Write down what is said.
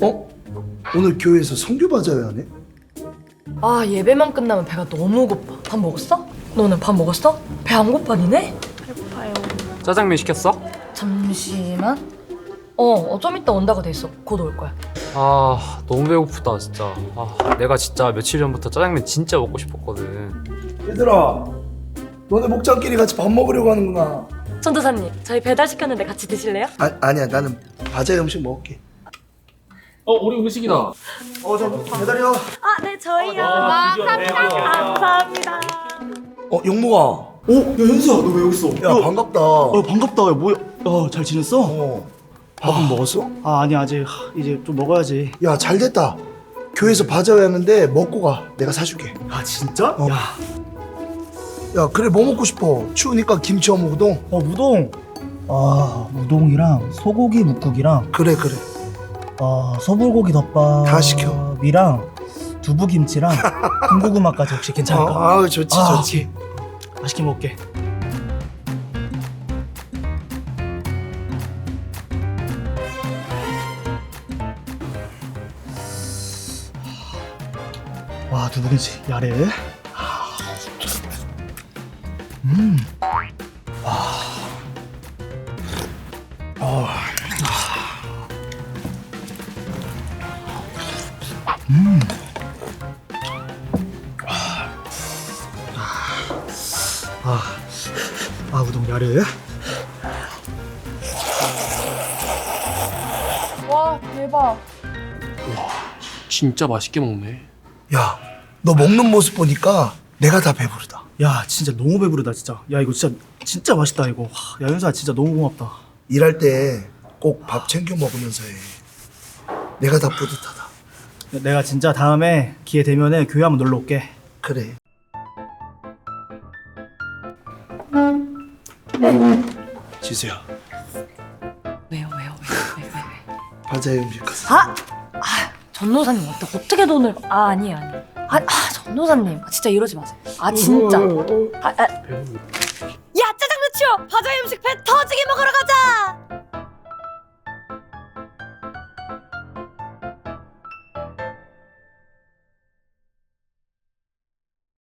어? 오늘 교회에서 성교 받아야 하네? 아 예배만 끝나면 배가 너무 고파 밥 먹었어? 너는 밥 먹었어? 배 안 고파 니네? 배고파요 짜장면 시켰어? 잠시만 어, 어 좀 이따 온다고 돼 있어 곧 올 거야 아 너무 배고프다 진짜 아 내가 진짜 며칠 전부터 짜장면 진짜 먹고 싶었거든 얘들아 너네 목장끼리 같이 밥 먹으려고 하는구나 전도사님 저희 배달 시켰는데 같이 드실래요? 아, 아니야 나는 바자회 음식 먹을게 어 우리 음식이다. 어 저 배달이야 아네 저희요. 아, 감사합니다. 어 용모가. 어? 야 현수야 너 왜 여기 있어? 야 반갑다. 어 반갑다. 야 뭐야? 야 잘 지냈어? 어. 밥은 먹었어? 아 아니 아직. 하, 이제 좀 먹어야지. 야 잘됐다. 교회에서 바자회 하는데 먹고 가. 내가 사줄게. 아 진짜? 어. 야, 야 그래 뭐 먹고 싶어? 추우니까 김치 어묵 우동. 어 우동. 아 우동이랑 소고기 묵국이랑. 그래 그래 아 소불고기 덮밥 다 시켜. 이랑 두부김치랑 군고구마까지 혹시 어, 괜찮을까? 아우 좋지 아, 좋지. 맛있게 먹을게. 와 두부김치 야래. 아, 아 우동 야래? 와 대박. 진짜 맛있게 먹네. 야 너 먹는 모습 보니까 내가 다 배부르다. 야 진짜 너무 배부르다 진짜. 야 이거 진짜 진짜 맛있다 이거. 와, 야 현수야 진짜 너무 고맙다. 일할 때 꼭 밥 챙겨 먹으면서 해. 내가 다 뿌듯하다 내가 진짜 다음에 기회 되면은 교회 한번 놀러 올게. 그래. 지수야. 왜요 왜요 왜요 왜, 왜, 왜. 바자회 음식 가서 아! 아 전도사님 어떻게, 어떻게 돈을 아 아니에요 아니에요. 아, 아 전도사님. 아, 진짜 이러지 마세요. 아 진짜. 아, 아. 야 짜장면 치워 바자회 음식 배 터지게